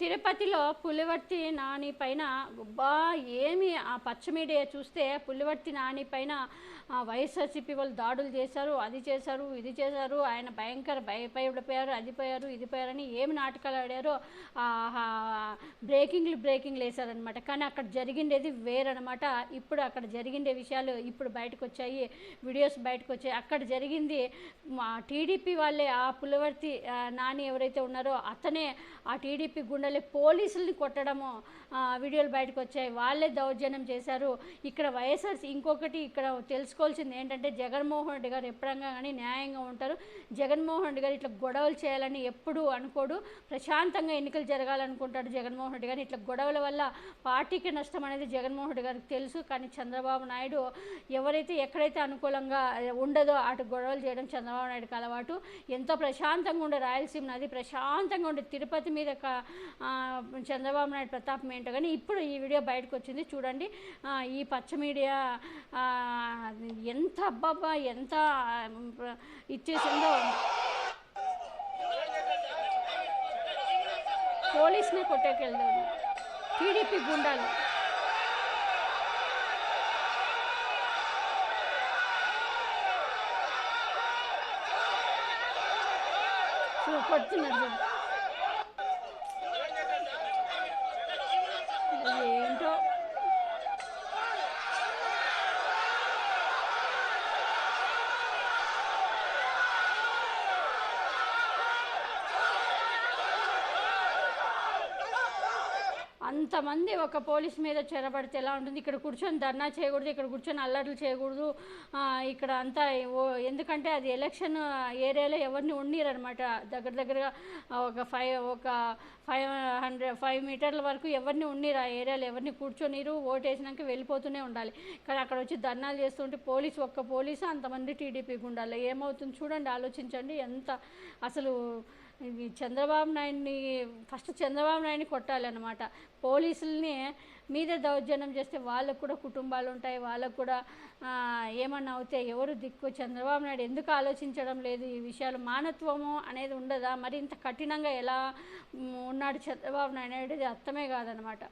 తిరుపతిలో పులివర్తి నాని పైన బా ఏమి ఆ పచ్చ మీడియా చూస్తే పులివర్తి నాని పైన వైఎస్ఆర్సీపీ వాళ్ళు దాడులు చేశారు అది చేశారు ఇది చేశారు ఆయన భయంకర భయపడిపోయారు అది పోయారు ఇది పోయారని ఏమి నాటకాలు ఆడారో బ్రేకింగ్లు బ్రేకింగ్లు వేశారనమాట కానీ అక్కడ జరిగిండేది వేరనమాట ఇప్పుడు అక్కడ జరిగిండే విషయాలు ఇప్పుడు బయటకు వచ్చాయి వీడియోస్ బయటకు వచ్చాయి అక్కడ జరిగింది మా టీడీపీ వాళ్ళే ఆ పులివర్తి నాని ఎవరైతే ఉన్నారో అతనే ఆ టీడీపీ గుండె గుండెలే పోలీసుల్ని కొట్టడము వీడియోలు బయటకు వచ్చాయి. వాళ్ళే దౌర్జన్యం చేశారు. ఇక్కడ వైఎస్ఆర్సీ ఇంకొకటి ఇక్కడ తెలుసుకోవాల్సింది ఏంటంటే జగన్మోహన్ రెడ్డి గారు ఎప్పుడంగా కానీ న్యాయంగా ఉంటారు. జగన్మోహన్ రెడ్డి గారు ఇట్లా గొడవలు చేయాలని ఎప్పుడూ అనుకోడు. ప్రశాంతంగా ఎన్నికలు జరగాలనుకుంటాడు జగన్మోహన్ రెడ్డి గారు. ఇట్లా గొడవల వల్ల పార్టీకి నష్టం అనేది జగన్మోహన్ రెడ్డి గారికి తెలుసు. కానీ చంద్రబాబు నాయుడు ఎవరైతే ఎక్కడైతే అనుకూలంగా ఉండదో అటు గొడవలు చేయడం చంద్రబాబు నాయుడుకి అలవాటు. ఎంతో ప్రశాంతంగా ఉండే రాయలసీమ నది ప్రశాంతంగా ఉండే తిరుపతి మీద చంద్రబాబు నాయుడు ప్రతాపం ఏంటో కానీ ఇప్పుడు ఈ వీడియో బయటకు వచ్చింది. చూడండి ఈ పచ్చ మీడియా ఎంత అబ్బాబ్బా ఎంత ఇచ్చేసిందో. పోలీస్ని కొట్టేకెళ్తాడు టీడీపీ గుండాలు. కొడుతున్నారు చూడు. ఏంటో అంతమంది ఒక పోలీస్ మీద చెరబడితే ఎలా ఉంటుంది? ఇక్కడ కూర్చొని ధర్నా చేయకూడదు ఇక్కడ కూర్చొని అల్లర్లు చేయకూడదు. ఇక్కడ అంతా ఓ- ఎందుకంటే అది ఎలక్షన్ ఏరియాలో ఎవరిని ఉండీరనమాట దగ్గర దగ్గరగా ఒక ఫైవ్ ఒక ఫైవ్ హండ్రెడ్ ఫైవ్ మీటర్ల వరకు ఎవరిని ఉండీరు ఆ ఏరియాలో ఎవరిని కూర్చొనిరు ఓటు వేసినాక వెళ్ళిపోతూనే ఉండాలి. కానీ అక్కడ వచ్చి ధర్నాలు చేస్తుంటే పోలీస్ ఒక్క పోలీసు? అంతమంది టీడీపీకి ఉండాలి ఏమవుతుంది? చూడండి ఆలోచించండి. ఎంత అసలు చంద్రబాబు నాయుడిని ఫస్ట్ చంద్రబాబు నాయుడిని కొట్టాలన్నమాట. పోలీసుల్ని మీదే దౌర్జన్యం చేస్తే వాళ్ళకు కూడా కుటుంబాలు ఉంటాయి వాళ్ళకు కూడా ఏమన్నా అవుతే ఎవరు దిక్కు? చంద్రబాబు నాయుడు ఎందుకు ఆలోచించడం లేదు? ఈ విషయాలు మానత్వము అనేది ఉండదా? మరి ఇంత కఠినంగా ఎలా ఉన్నాడు చంద్రబాబు నాయుడు అనేది అర్థమే కాదనమాట